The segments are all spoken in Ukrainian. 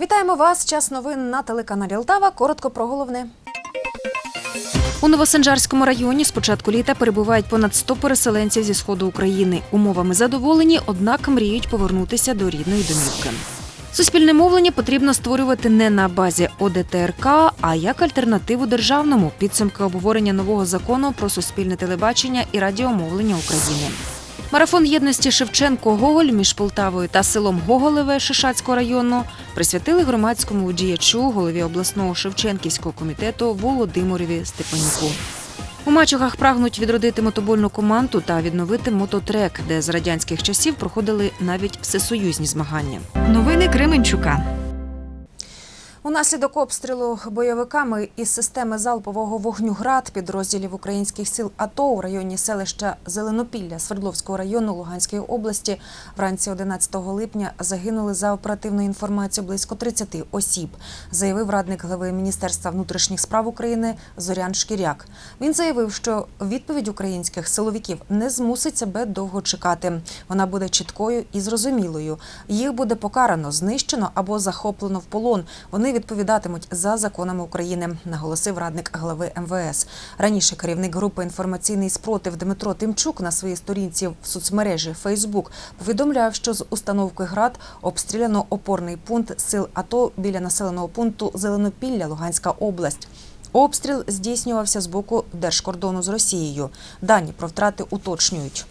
Вітаємо вас. Час новин на телеканалі Алтава. Коротко про головне. У Новосанжарському районі з початку літа перебувають понад 100 переселенців зі сходу України. Умовами задоволені, однак мріють повернутися до рідної домівки. Суспільне мовлення потрібно створювати не на базі ОДТРК, а як альтернативу державному підсумки обговорення нового закону про суспільне телебачення і радіомовлення України. Марафон єдності Шевченко Гоголь між Полтавою та селом Гоголеве Шишацького району присвятили громадському діячу голові обласного Шевченківського комітету Володимирові Степанюку. У Мачугах прагнуть відродити мотобольну команду та відновити мототрек, де з радянських часів проходили навіть всесоюзні змагання. Новини Кременчука. Унаслідок обстрілу бойовиками із системи залпового вогню «Град» підрозділів українських сил АТО у районі селища Зеленопілля Свердловського району Луганської області вранці 11 липня загинули за оперативною інформацією близько 30 осіб, заявив радник глави Міністерства внутрішніх справ України Зорян Шкіряк. Він заявив, що відповідь українських силовиків не змусить себе довго чекати. Вона буде чіткою і зрозумілою. Їх буде покарано, знищено або захоплено в полон. Вони відповідатимуть за законами України, наголосив радник глави МВС. Раніше керівник групи інформаційний спротив Дмитро Тимчук на своїй сторінці в соцмережі Фейсбук повідомляв, що з установки град обстріляно опорний пункт сил АТО біля населеного пункту Зеленопілля, Луганська область. Обстріл здійснювався з боку держкордону з Росією. Дані про втрати уточнюють.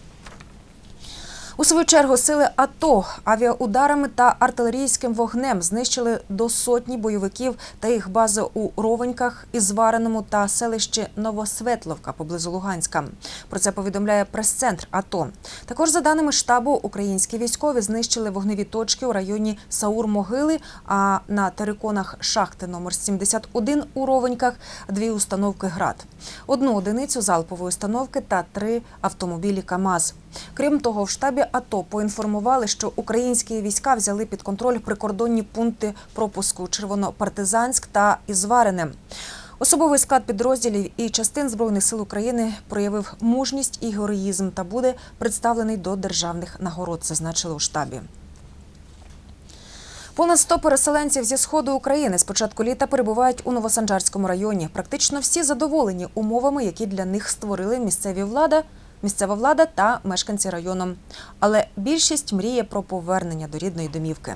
У свою чергу сили АТО авіаударами та артилерійським вогнем знищили до сотні бойовиків та їх бази у Ровеньках, Ізвареному та селищі Новосветловка поблизу Луганська. Про це повідомляє прес-центр АТО. Також за даними штабу, українські військові знищили вогневі точки у районі Саур-Могили, а на териконах шахти номер 71 у Ровеньках дві установки ГРАД, одну одиницю залпової установки та три автомобілі КАМАЗ. Крім того, в штабі АТО поінформували, що українські війська взяли під контроль прикордонні пункти пропуску Червонопартизанськ та Ізварине. Особовий склад підрозділів і частин збройних сил України проявив мужність і героїзм та буде представлений до державних нагород, зазначили у штабі. Понад 100 переселенців зі сходу України з початку літа перебувають у Новосанжарському районі. Практично всі задоволені умовами, які для них створили місцеві влада, місцева влада та мешканці району. Але більшість мріє про повернення до рідної домівки.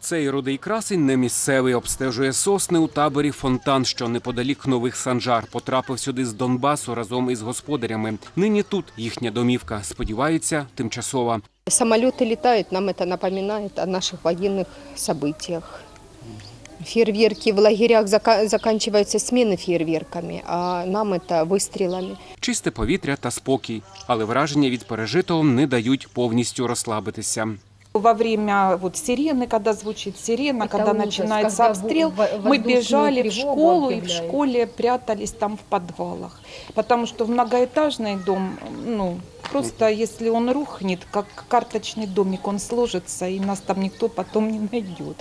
Цей рудий красень не місцевий, обстежує сосни у таборі Фонтан, що неподалік нових санжар. Потрапив сюди з Донбасу разом із господарями. Нині тут їхня домівка. Сподіваються, тимчасова. Самолеты летают, нам это напоминает о наших военных событиях. Фейерверки в лагерях зака- заканчиваются смены фейерверками, а нам это выстрелами. Чисте повітря та спокій, але враження від пережитого не дають повністю розслабитися. Во время вот сирены, когда звучит сирена, Это когда ужас, начинается когда обстрел, в- в- мы воздушную бежали в тревогу школу и в объявляют. школе прятались там в подвалах. Потому что в многоэтажный дом, ну, просто если он рухнет, как карточный домик, он сложится, и нас там никто потом не найдет.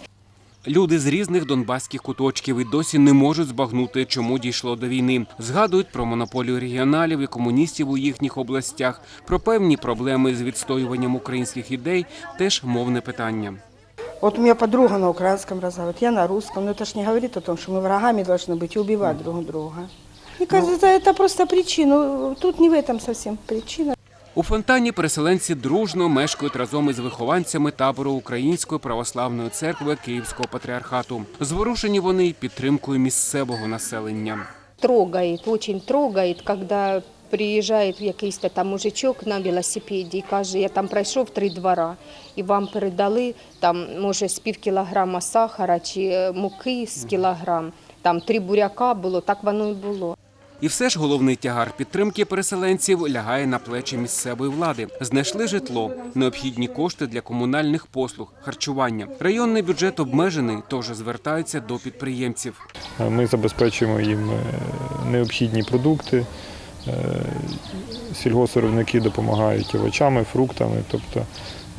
Люди з різних донбаських куточків і досі не можуть збагнути, чому дійшло до війни. Згадують про монополію регіоналів і комуністів у їхніх областях, про певні проблеми з відстоюванням українських ідей, теж мовне питання. Вот у меня подруга на украинском разговаривает, я на русском, но это ж не говорит о том, что мы врагами должны быть и убивать друг друга. Мне кажется, это просто причина. Тут не в этом совсем причина. У фонтані переселенці дружно мешкають разом із вихованцями табору Української православної церкви Київського патріархату. Зворушені вони й підтримкою місцевого населення. Трогает, очень трогает, когда приїжджає якийсь там мужичок на велосипеді і каже, я там пройшов три двора, і вам передали там, може, з пів кілограма сахара чи е, муки з кілограм, там три буряка було, так воно і було. І все ж головний тягар підтримки переселенців лягає на плечі місцевої влади. Знайшли житло, необхідні кошти для комунальних послуг, харчування. Районний бюджет обмежений, тож звертаються до підприємців. Ми забезпечуємо їм е, необхідні продукти, Е, Сільгоспвиробники допомагають овочами, фруктами, тобто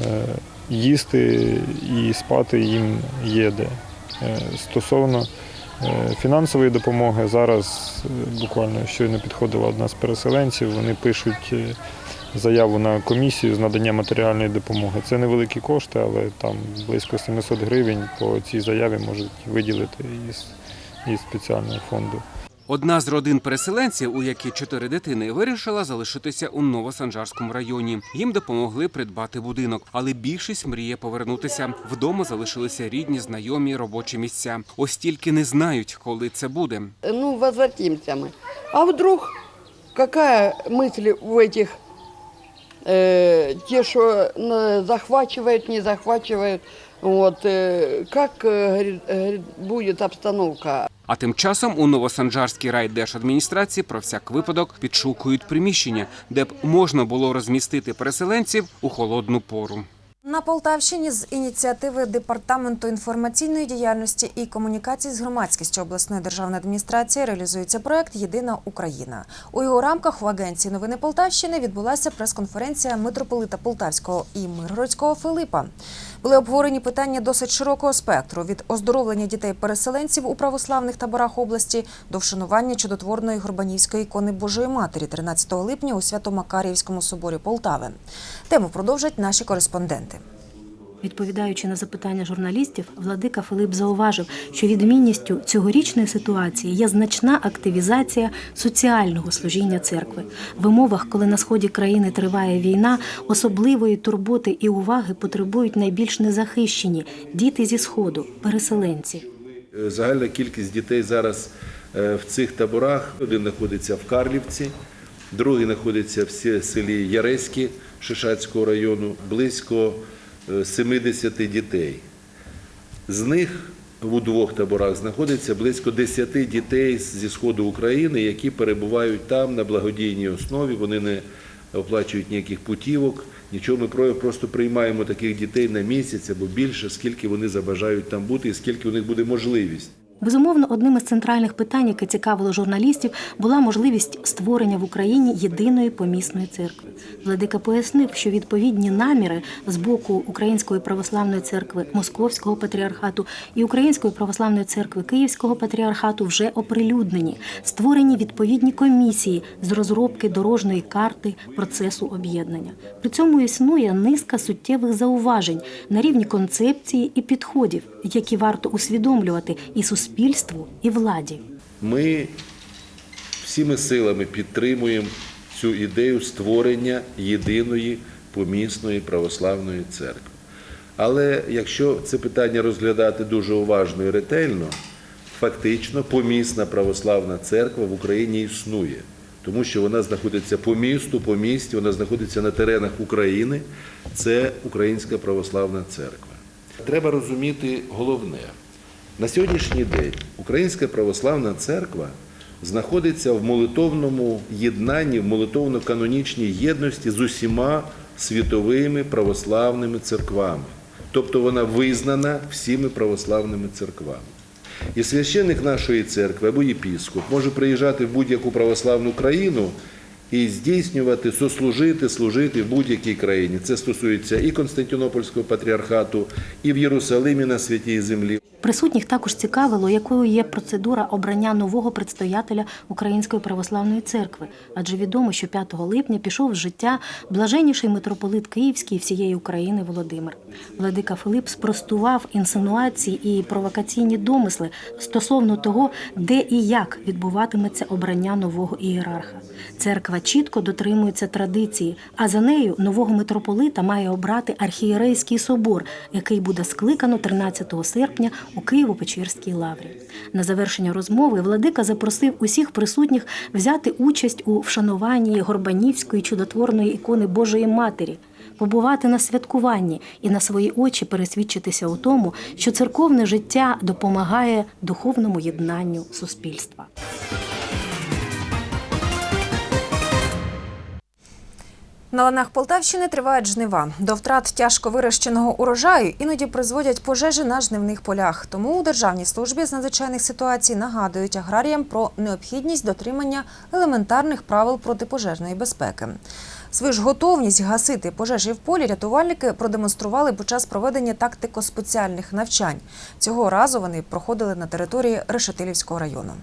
е, їсти і спати їм є де. Стосовно фінансової допомоги, зараз е, буквально щойно підходила одна з переселенців, вони пишуть е, заяву на комісію з надання матеріальної допомоги. Це невеликі кошти, але там близько 700 гривень по цій заяві можуть виділити із, із спеціального фонду. Одна з родин переселенців, у якій чотири дитини, вирішила залишитися у Новосанжарському районі. Їм допомогли придбати будинок, але більшість мріє повернутися. Вдома залишилися рідні, знайомі, робочі місця. Ось тільки не знають, коли це буде. ну, возвратимся мы. А вдруг какая мысль в этих, э, те, что э, захвачивают, не захвачивают, вот, э, как э, говорит, говорит, будет обстановка. А тим часом у Новосанжарській райдержадміністрації про всяк випадок підшукують приміщення, де б можна було розмістити переселенців у холодну пору. На Полтавщині з ініціативи департаменту інформаційної діяльності і комунікацій з громадськістю обласної державної адміністрації реалізується проект Єдина Україна. У його рамках в агенції новини Полтавщини відбулася прес-конференція митрополита Полтавського і Миргородського Филипа. Були обговорені питання досить широкого спектру від оздоровлення дітей-переселенців у православних таборах області до вшанування чудотворної Горбанівської ікони Божої Матері 13 липня у Свято-Макарівському соборі Полтави. Тему продовжать наші кореспонденти. Відповідаючи на запитання журналістів, владика Филип зауважив, що відмінністю цьогорічної ситуації є значна активізація соціального служіння церкви. В умовах, коли на сході країни триває війна, особливої турботи і уваги потребують найбільш незахищені діти зі сходу, переселенці. Е, Загальна кількість дітей зараз е, в цих таборах. Один знаходиться в Карлівці, другий знаходиться в селі Яреськи Шишацького району, близько 70 дітей. З них у двох таборах знаходиться близько 10 дітей зі сходу України, які перебувають там на благодійній основі. Вони не оплачують ніяких путівок. Нічого ми просто приймаємо таких дітей на місяць або більше, скільки вони забажають там бути і скільки у них буде можливість. Безумовно, одним із центральних питань, яке цікавило журналістів, була можливість створення в Україні єдиної помісної церкви. Владика пояснив, що відповідні наміри з боку Української православної церкви Московського патріархату і Української православної церкви Київського патріархату вже оприлюднені, створені відповідні комісії з розробки дорожньої карти процесу об'єднання. При цьому існує низка суттєвих зауважень на рівні концепції і підходів, які варто усвідомлювати і суспільству, і владі. Ми всіми силами підтримуємо цю ідею створення єдиної помісної православної церкви. Але якщо це питання розглядати дуже уважно і ретельно, фактично помісна православна церква в Україні існує, тому що вона знаходиться по місту, по місті, вона знаходиться на теренах України. Це Українська православна церква. Треба розуміти головне. На сьогоднішній день Українська православна церква знаходиться в молитовному єднанні, в молитовно-канонічній єдності з усіма світовими православними церквами. Тобто вона визнана всіми православними церквами. І священник нашої церкви або єпіскоп може приїжджати в будь-яку православну країну і здійснювати, сослужити, служити в будь-якій країні. Це стосується і Константинопольського патріархату, і в Єрусалимі на святій землі. Присутніх також цікавило, якою є процедура обрання нового предстоятеля Української православної церкви, адже відомо, що 5 липня пішов з життя блаженніший митрополит Київський і всієї України Володимир. Владика Филип спростував інсинуації і провокаційні домисли стосовно того, де і як відбуватиметься обрання нового ієрарха. Церква чітко дотримується традиції, а за нею нового митрополита має обрати архієрейський собор, який буде скликано 13 серпня у Києво-Печерській лаврі. На завершення розмови владика запросив усіх присутніх взяти участь у вшануванні Горбанівської чудотворної ікони Божої Матері. Побувати на святкуванні і на свої очі пересвідчитися у тому, що церковне життя допомагає духовному єднанню суспільства. На ланах Полтавщини тривають жнива. До втрат тяжко вирощеного урожаю іноді призводять пожежі на жнивних полях. Тому у Державній службі з надзвичайних ситуацій нагадують аграріям про необхідність дотримання елементарних правил протипожежної безпеки. Свою ж готовність гасити пожежі в полі рятувальники продемонстрували під час проведення тактико-спеціальних навчань. Цього разу вони проходили на території Решетилівського району.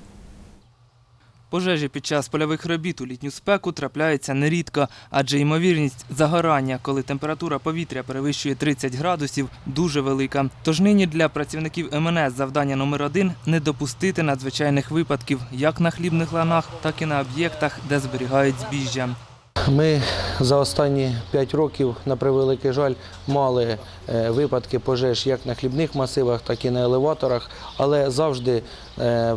Пожежі під час польових робіт у літню спеку трапляються нерідко, адже ймовірність загорання, коли температура повітря перевищує 30 градусів, дуже велика. Тож нині для працівників МНС завдання номер один не допустити надзвичайних випадків як на хлібних ланах, так і на об'єктах, де зберігають збіжжя. Ми за останні 5 років, на превеликий жаль, мали е, випадки пожеж як на хлібних масивах, так і на елеваторах, але завжди е,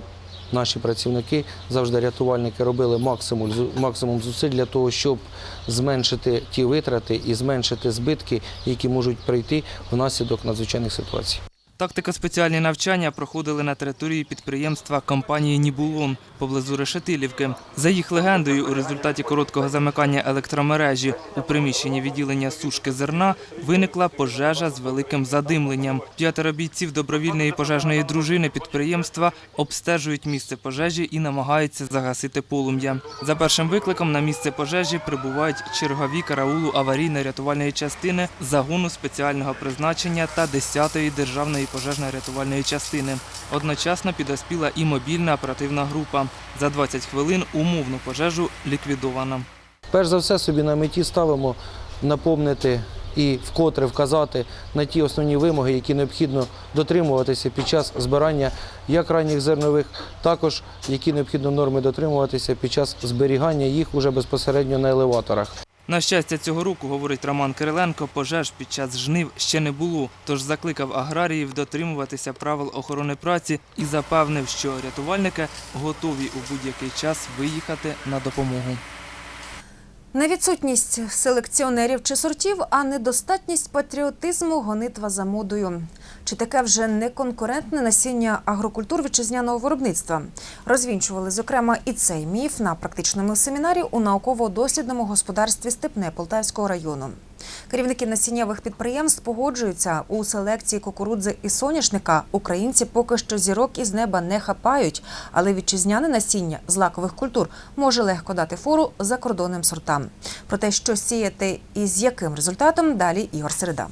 наші працівники, завжди рятувальники робили максимум, максимум зусиль для того, щоб зменшити ті витрати і зменшити збитки, які можуть прийти внаслідок надзвичайних ситуацій. Тактико-спеціальні навчання проходили на території підприємства компанії Нібулон поблизу Решетилівки. За їх легендою, у результаті короткого замикання електромережі у приміщенні відділення сушки зерна виникла пожежа з великим задимленням. П'ятеро бійців добровільної пожежної дружини підприємства обстежують місце пожежі і намагаються загасити полум'я. За першим викликом на місце пожежі прибувають чергові караулу аварійно-рятувальної частини загону спеціального призначення та 10-ї державної пожежно-рятувальної частини. Одночасно підоспіла і мобільна оперативна група. За 20 хвилин умовну пожежу ліквідовано. Перш за все собі на меті ставимо наповнити і вкотре вказати на ті основні вимоги, які необхідно дотримуватися під час збирання як ранніх зернових, також які необхідно норми дотримуватися під час зберігання їх уже безпосередньо на елеваторах. На щастя, цього року, говорить Роман Кириленко, пожеж під час жнив ще не було, тож закликав аграріїв дотримуватися правил охорони праці і запевнив, що рятувальники готові у будь-який час виїхати на допомогу. Не відсутність селекціонерів чи сортів, а недостатність патріотизму гонитва за модою. Чи таке вже не конкурентне насіння агрокультур вітчизняного виробництва? Розвінчували, зокрема, і цей міф на практичному семінарі у науково-дослідному господарстві Степне Полтавського району. Керівники насіннєвих підприємств погоджуються у селекції кукурудзи і соняшника. Українці поки що зірок із неба не хапають, але вітчизняне насіння злакових культур може легко дати фору закордонним сортам. Про те, що сіяти і з яким результатом, далі Ігор Середа.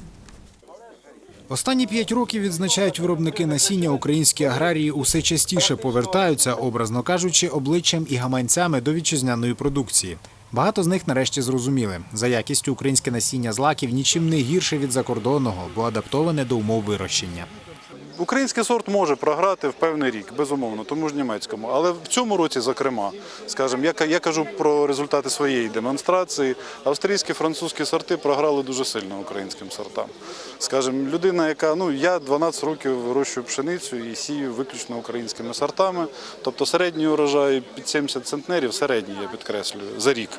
Останні п'ять років відзначають виробники насіння. Українські аграрії усе частіше повертаються, образно кажучи, обличчям і гаманцями до вітчизняної продукції. Багато з них нарешті зрозуміли, за якістю українське насіння злаків нічим не гірше від закордонного, бо адаптоване до умов вирощення. Український сорт може програти в певний рік, безумовно, тому ж німецькому. Але в цьому році, зокрема, скажімо, я, я кажу про результати своєї демонстрації. Австрійські, французькі сорти програли дуже сильно українським сортам. Скажімо, людина, яка ну я 12 років вирощую пшеницю і сію виключно українськими сортами. Тобто середній урожай під 70 центнерів, середній, я підкреслюю, за рік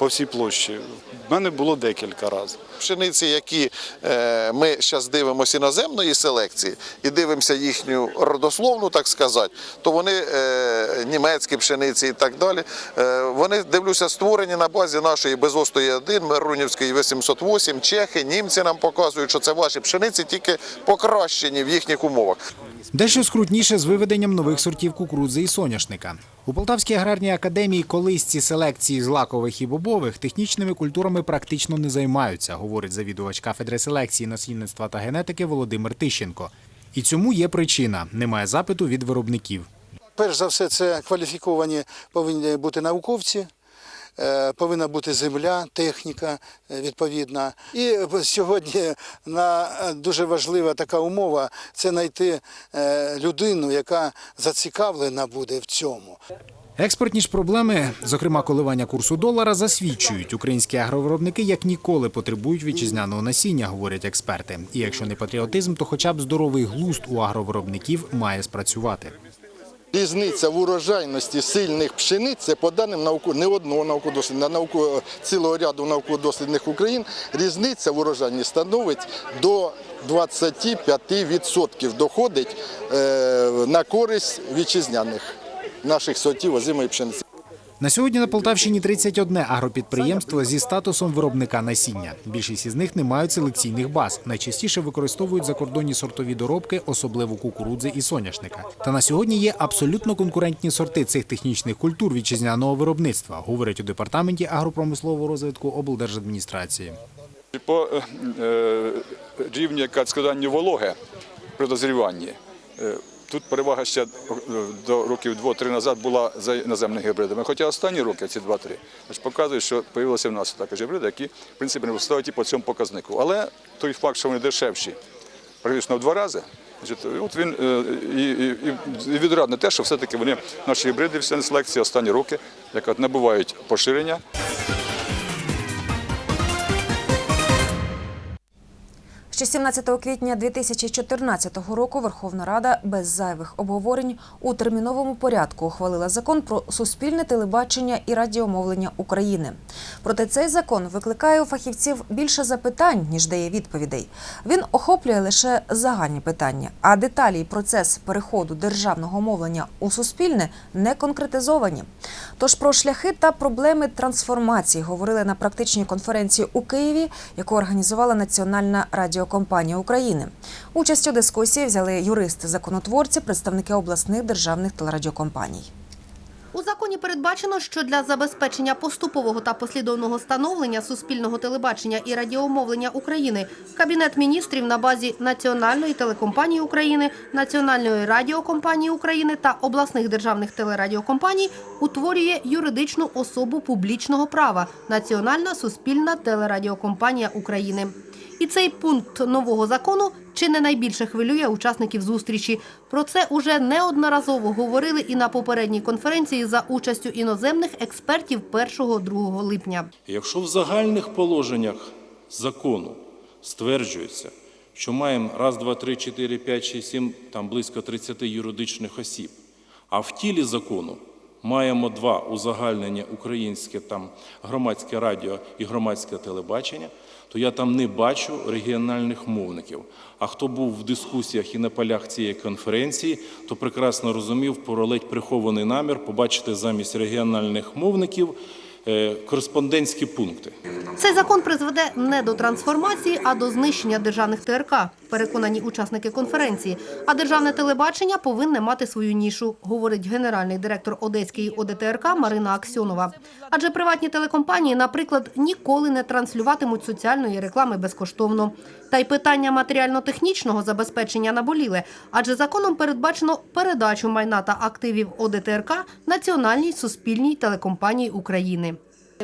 по всій площі. В мене було декілька разів. пшениці, які е, ми зараз дивимося іноземної селекції і дивимося їхню родословну, так сказати, то вони е, німецькі пшениці і так далі. е, Вони дивлюся створені на базі нашої безостої 1, Мирунівської 808, чехи, німці нам показують, що це ваші пшениці, тільки покращені в їхніх умовах. Дещо скрутніше з виведенням нових сортів кукурудзи і соняшника. У Полтавській аграрній академії колись ці селекції злакових і бобових технічними культурами практично не займаються, говорить завідувач кафедри селекції насінництва та генетики Володимир Тищенко. І цьому є причина немає запиту від виробників. Перш за все, це кваліфіковані повинні бути науковці, повинна бути земля, техніка е, відповідна. І сьогодні на е, дуже важлива така умова це знайти е, людину, яка зацікавлена буде в цьому. Експортні ж проблеми, зокрема коливання курсу долара, засвідчують. Українські агровиробники як ніколи потребують вітчизняного насіння, говорять експерти. І якщо не патріотизм, то хоча б здоровий глузд у агровиробників має спрацювати. Різниця в урожайності сильних пшениць, це по даним науку не одного науково-дослідного, науку цілого ряду науково-дослідних Україн, різниця в урожайні становить до 25% доходить е, на користь вітчизняних наших сортів озимої пшениці. На сьогодні на Полтавщині 31 агропідприємство зі статусом виробника насіння. Більшість із них не мають селекційних баз. Найчастіше використовують закордонні сортові доробки, особливо кукурудзи і соняшника. Та на сьогодні є абсолютно конкурентні сорти цих технічних культур вітчизняного виробництва, говорять у департаменті агропромислового розвитку облдержадміністрації. По е, е, рівню складання вологи при дозріванні. Тут перевага ще е, до років 2-3 назад була за іноземними гібридами. Хоча останні роки, ці 2-3, значить, показують, що з'явилися в нас також гібриди, які в принципі не вистають і по цьому показнику. Але той факт, що вони дешевші, практично в два рази, от він е, і, і, і відрадне те, що все-таки вони, наші гібриди, всі селекції останні роки, як от, набувають поширення. Ще 17 квітня 2014 року Верховна Рада без зайвих обговорень у терміновому порядку ухвалила закон про суспільне телебачення і радіомовлення України. Проте цей закон викликає у фахівців більше запитань ніж дає відповідей. Він охоплює лише загальні питання, а деталі і процес переходу державного мовлення у суспільне не конкретизовані. Тож про шляхи та проблеми трансформації говорили на практичній конференції у Києві, яку організувала Національна радіокомпанія України. Участь у дискусії взяли юристи, законотворці, представники обласних державних телерадіокомпаній. У законі передбачено, що для забезпечення поступового та послідовного становлення суспільного телебачення і радіомовлення України Кабінет міністрів на базі Національної телекомпанії України, Національної радіокомпанії України та обласних державних телерадіокомпаній утворює юридичну особу публічного права Національна суспільна телерадіокомпанія України. І цей пункт нового закону чи не найбільше хвилює учасників зустрічі. Про це уже неодноразово говорили і на попередній конференції за участю іноземних експертів 1-2 липня. Якщо в загальних положеннях закону стверджується, що маємо раз, два, три, чотири, п'ять, шість, сім, там близько 30 юридичних осіб, а в тілі закону маємо два узагальнення українське там громадське радіо і громадське телебачення, то я там не бачу регіональних мовників. А хто був в дискусіях і на полях цієї конференції, то прекрасно розумів про ледь прихований намір побачити замість регіональних мовників кореспондентські пункти. Цей закон призведе не до трансформації, а до знищення державних ТРК, переконані учасники конференції. А державне телебачення повинне мати свою нішу, говорить генеральний директор Одеської ОДТРК Марина Аксьонова. Адже приватні телекомпанії, наприклад, ніколи не транслюватимуть соціальної реклами безкоштовно. Та й питання матеріально-технічного забезпечення наболіле, адже законом передбачено передачу майна та активів ОДТРК Національній суспільній телекомпанії України.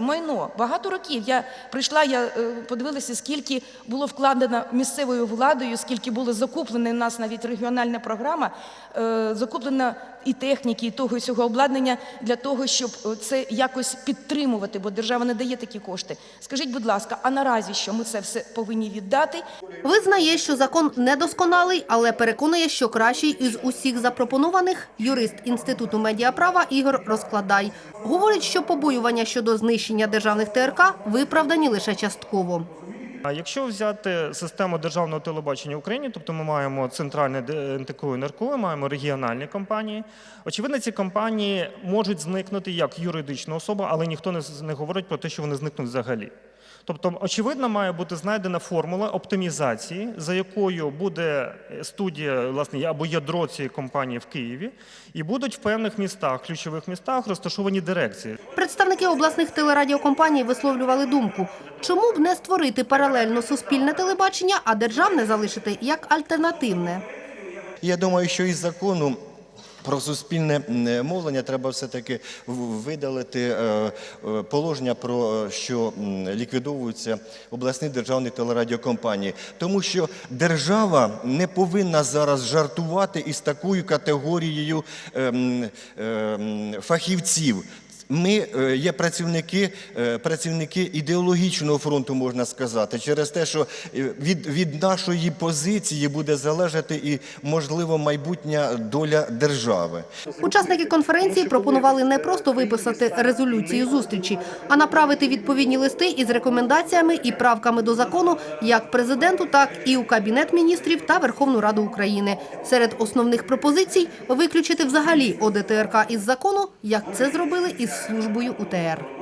Майно багато років я прийшла, я е, подивилася, скільки було вкладено місцевою владою, скільки було закуплено у нас навіть регіональна програма, е, закуплено і техніки, і того і всього обладнання для того, щоб е, це якось підтримувати, бо держава не дає такі кошти. Скажіть, будь ласка, а наразі що ми це все повинні віддати? Визнає, що закон недосконалий, але переконує, що кращий із усіх запропонованих юрист Інституту медіаправа Ігор Розкладай. Говорить, що побоювання щодо знищення державних ТРК виправдані лише частково. А якщо взяти систему державного телебачення в Україні, тобто ми маємо центральне НТК і НРК, маємо регіональні компанії. Очевидно, ці компанії можуть зникнути як юридична особа, але ніхто не, говорить про те, що вони зникнуть взагалі. Тобто, очевидно, має бути знайдена формула оптимізації, за якою буде студія, власне, або ядро цієї компанії в Києві, і будуть в певних містах, ключових містах, розташовані дирекції. Представники обласних телерадіокомпаній висловлювали думку, чому б не створити паралельно суспільне телебачення, а державне залишити як альтернативне. Я думаю, що із закону. Про суспільне мовлення треба все-таки видалити е, е, положення про е, що ліквідовуються обласні державні телерадіокомпанії, тому що держава не повинна зараз жартувати із такою категорією ем, фахівців. Ми е, є працівники, е, працівники ідеологічного фронту, можна сказати, через те, що е, від, від нашої позиції буде залежати і, можливо, майбутня доля держави. Учасники конференції пропонували не просто виписати резолюцію зустрічі, а направити відповідні листи із рекомендаціями і правками до закону як президенту, так і у Кабінет міністрів та Верховну Раду України. Серед основних пропозицій виключити взагалі ОДТРК із закону, як це зробили із службою УТР.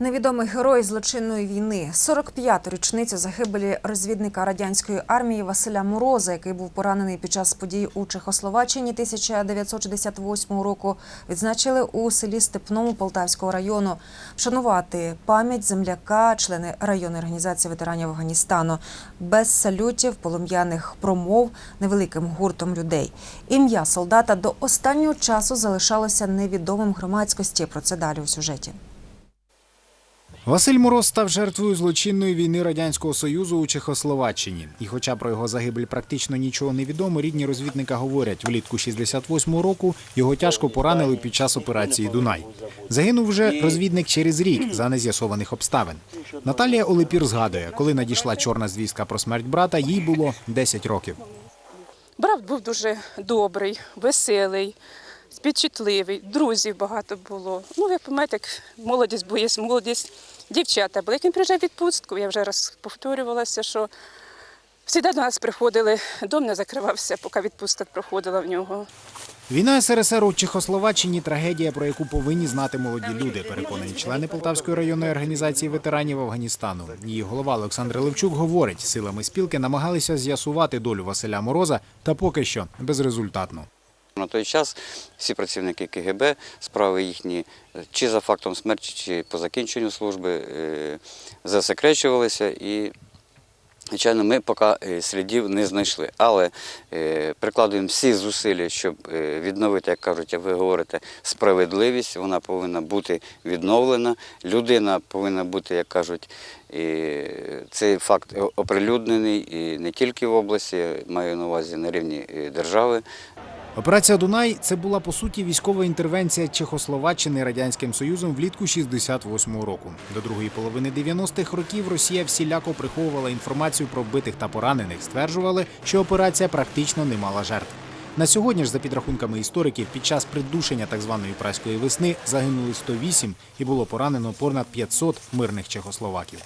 Невідомий герой злочинної війни. 45-ту річницю загибелі розвідника радянської армії Василя Мороза, який був поранений під час подій у Чехословаччині 1968 року, відзначили у селі Степному Полтавського району. Вшанувати пам'ять земляка, члени районної організації ветеранів Афганістану, без салютів, полум'яних промов, невеликим гуртом людей. Ім'я солдата до останнього часу залишалося невідомим громадськості. Про це далі у сюжеті. Василь Мороз став жертвою злочинної війни радянського союзу у Чехословаччині. І, хоча про його загибель практично нічого не відомо, рідні розвідника говорять, влітку 68-го року його тяжко поранили під час операції Дунай. Загинув вже розвідник через рік за нез'ясованих обставин. Наталія Олепір згадує, коли надійшла чорна звістка про смерть брата, їй було 10 років. Брат був дуже добрий, веселий, співчутливий, друзів багато було. Ну, як пам'ятаєте, як молодість, бо є молодість дівчата. були. Як він приїжджав відпустку, я вже раз повторювалася, що завжди до нас приходили, дом не закривався, поки відпустка проходила в нього. Війна СРСР у Чехословаччині трагедія, про яку повинні знати молоді люди, переконані члени Полтавської районної організації ветеранів Афганістану. Її голова Олександр Левчук говорить, силами спілки намагалися з'ясувати долю Василя Мороза, та поки що безрезультатно. На той час всі працівники КГБ, справи їхні е, чи за фактом смерті, чи по закінченню служби е, засекречувалися і, звичайно, ми поки е, слідів не знайшли. Але прикладуємо всі зусилля, щоб відновити, як кажуть, ви говорите, справедливість. Вона повинна бути відновлена. Людина повинна бути, як кажуть, цей факт оприлюднений і не тільки в області, маю на увазі на рівні держави. Операція Дунай це була по суті військова інтервенція Чехословаччини радянським союзом влітку 68-го року. До другої половини 90-х років Росія всіляко приховувала інформацію про вбитих та поранених. Стверджували, що операція практично не мала жертв. На сьогодні ж, за підрахунками істориків, під час придушення так званої праської весни загинули 108 і було поранено понад 500 мирних чехословаків.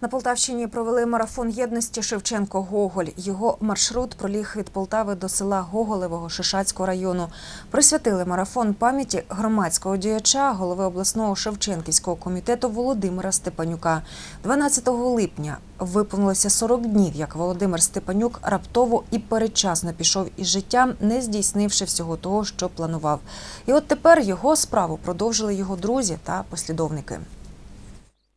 На Полтавщині провели марафон єдності Шевченко-Гоголь. Його маршрут проліг від Полтави до села Гоголевого Шишацького району. Присвятили марафон пам'яті громадського діяча, голови обласного Шевченківського комітету Володимира Степанюка. 12 липня виповнилося 40 днів, як Володимир Степанюк раптово і передчасно пішов із життя, не здійснивши всього того, що планував. І от тепер його справу продовжили його друзі та послідовники.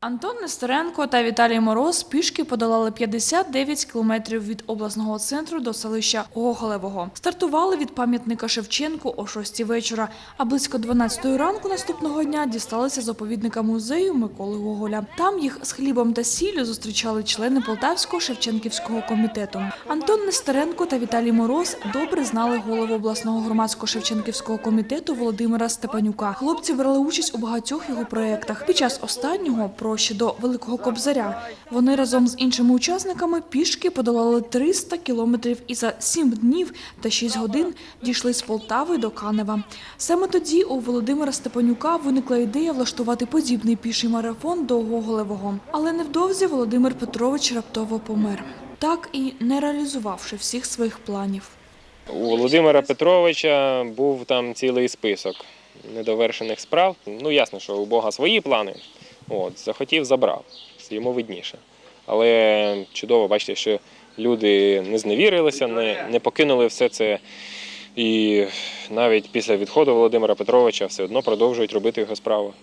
Антон Нестеренко та Віталій Мороз пішки подолали 59 кілометрів від обласного центру до селища Гоголевого. Стартували від пам'ятника Шевченку о 6 вечора, а близько 12 ранку наступного дня дісталися заповідника музею Миколи Гоголя. Там їх з хлібом та сіллю зустрічали члени Полтавського Шевченківського комітету. Антон Нестеренко та Віталій Мороз добре знали голову обласного громадського Шевченківського комітету Володимира Степанюка. Хлопці брали участь у багатьох його проєктах. Під час останнього про ще до Великого Кобзаря вони разом з іншими учасниками пішки подолали 300 кілометрів і за 7 днів та 6 годин дійшли з Полтави до Канева. Саме тоді у Володимира Степанюка виникла ідея влаштувати подібний піший марафон до Гоголевого. Але невдовзі Володимир Петрович раптово помер, так і не реалізувавши всіх своїх планів. У Володимира Петровича був там цілий список недовершених справ. Ну, ясно, що у Бога свої плани. От, захотів, забрав. Йому видніше. Але чудово, бачите, що люди не зневірилися, не, не покинули все це. І навіть після відходу Володимира Петровича все одно продовжують робити його справу.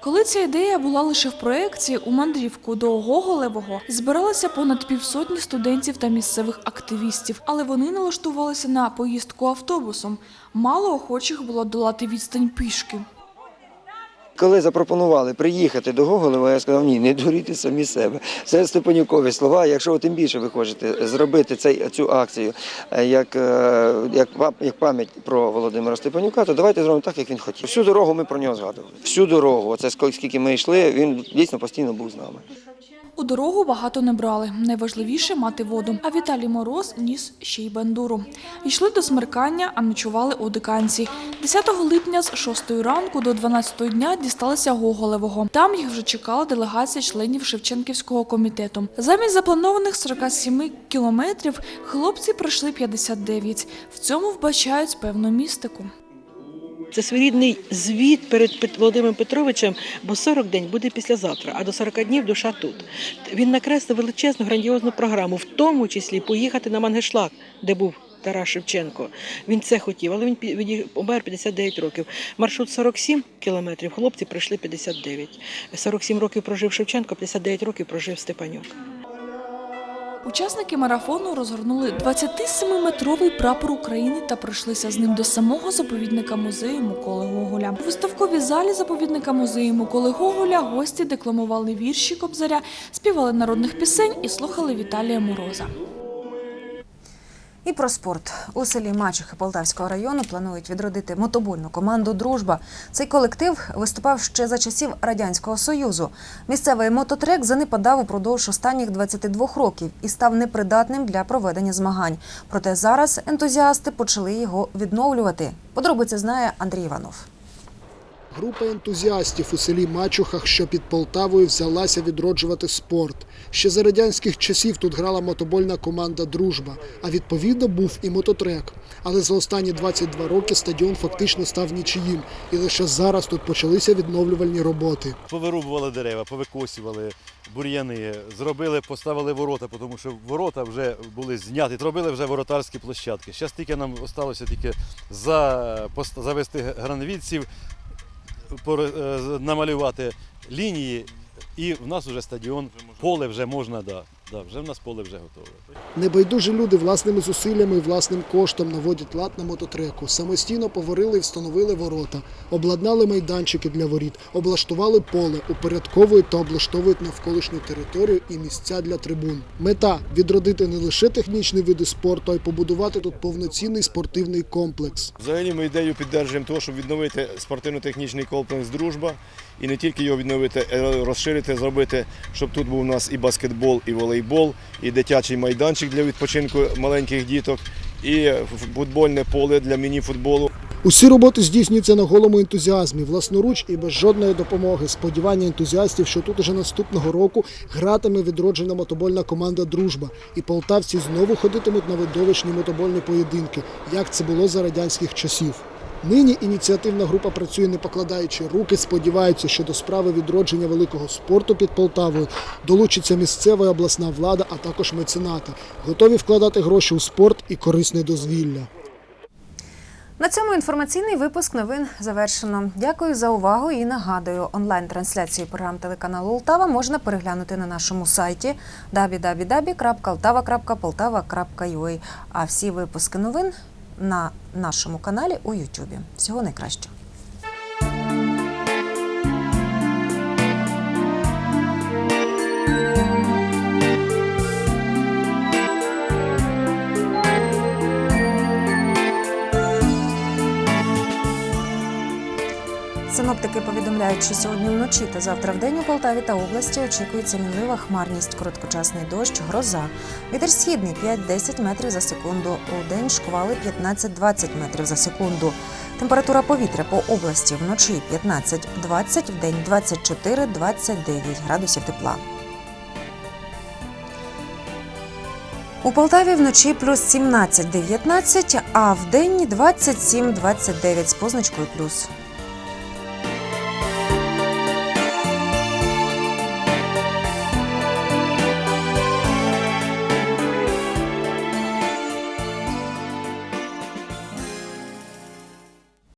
Коли ця ідея була лише в проєкті, у мандрівку до Гоголевого збиралося понад півсотні студентів та місцевих активістів, але вони налаштувалися на поїздку автобусом. Мало охочих було долати відстань пішки. Коли запропонували приїхати до Гоголева, я сказав, ні, не дуріть самі себе. Це Степанюкові слова. Якщо тим більше ви хочете зробити цей, цю акцію е, як, е, як, як пам'ять про Володимира Степанюка, то давайте зробимо так, як він хотів. Всю дорогу ми про нього згадували. Всю дорогу. Оце скільки ми йшли, він дійсно постійно був з нами. У дорогу багато не брали. Найважливіше мати воду. А Віталій Мороз ніс ще й бандуру. Йшли до смеркання, а ночували у диканці. 10 липня з 6 ранку до 12 дня дісталися Гоголевого. Там їх вже чекала делегація членів Шевченківського комітету. Замість запланованих 47 кілометрів хлопці пройшли 59. В цьому вбачають певну містику. Це своєрідний звіт перед Володимиром Петровичем, бо 40 день буде післязавтра, а до 40 днів душа тут. Він накреслив величезну грандіозну програму, в тому числі поїхати на Мангешлак, де був Тарас Шевченко. Він це хотів, але він помер 59 років. Маршрут 47 кілометрів, хлопці пройшли 59. 47 років прожив Шевченко, 59 років прожив Степанюк. Учасники марафону розгорнули 27-метровий прапор України та пройшлися з ним до самого заповідника музею Миколи Гоголя. У виставковій залі заповідника музею Миколи Гоголя гості декламували вірші Кобзаря, співали народних пісень і слухали Віталія Мороза. І про спорт у селі Мачухи Полтавського району планують відродити мотобольну команду Дружба. Цей колектив виступав ще за часів радянського союзу. Місцевий мототрек занепадав упродовж останніх 22 років і став непридатним для проведення змагань. Проте зараз ентузіасти почали його відновлювати. Подробиці знає Андрій Іванов. Група ентузіастів у селі Мачухах, що під Полтавою, взялася відроджувати спорт. Ще за радянських часів тут грала мотобольна команда Дружба, а відповідно був і мототрек. Але за останні 22 роки стадіон фактично став нічиїм, і лише зараз тут почалися відновлювальні роботи. Повирубували дерева, повикосювали бур'яни, зробили, поставили ворота, тому що ворота вже були зняті, зробили вже воротарські площадки. Зараз тільки нам залишилося тільки за, завести гранвідців, намалювати лінії, і в нас вже стадіон, поле вже можна, да, да, вже в нас поле вже готове. Небайдужі люди власними зусиллями і власним коштом наводять лад на мототреку. Самостійно поварили і встановили ворота, обладнали майданчики для воріт, облаштували поле, упорядковують та облаштовують навколишню територію і місця для трибун. Мета відродити не лише технічні види спорту, а й побудувати тут повноцінний спортивний комплекс. Взагалі ми ідею піддержуємо того, щоб відновити спортивно-технічний комплекс Дружба і не тільки його відновити, а розширити, зробити, щоб тут був у нас і баскетбол, і волейбол, і дитячий майданчик для відпочинку маленьких діток, і футбольне поле для міні-футболу. Усі роботи здійснюються на голому ентузіазмі, власноруч і без жодної допомоги. Сподівання ентузіастів, що тут уже наступного року гратиме відроджена мотобольна команда Дружба, і полтавці знову ходитимуть на видовищні мотобольні поєдинки, як це було за радянських часів. Нині ініціативна група працює не покладаючи руки, сподіваються, що до справи відродження великого спорту під Полтавою долучиться місцева і обласна влада, а також меценати, готові вкладати гроші у спорт і корисне дозвілля. На цьому інформаційний випуск новин завершено. Дякую за увагу і нагадую, онлайн-трансляцію програм телеканалу Ултава можна переглянути на нашому сайті www.altava.poltava.ua. А всі випуски новин на нашому каналі у Ютубі. Всього найкращого. Синоптики повідомляють, що сьогодні вночі та завтра вдень у Полтаві та області очікується мінлива хмарність, короткочасний дощ, гроза. Вітер східний 5-10 метрів за секунду. У день шквали 15-20 метрів за секунду. Температура повітря по області вночі 15-20, в день 24-29 градусів тепла. У Полтаві вночі плюс 17-19, а в день 27-29 з позначкою плюс.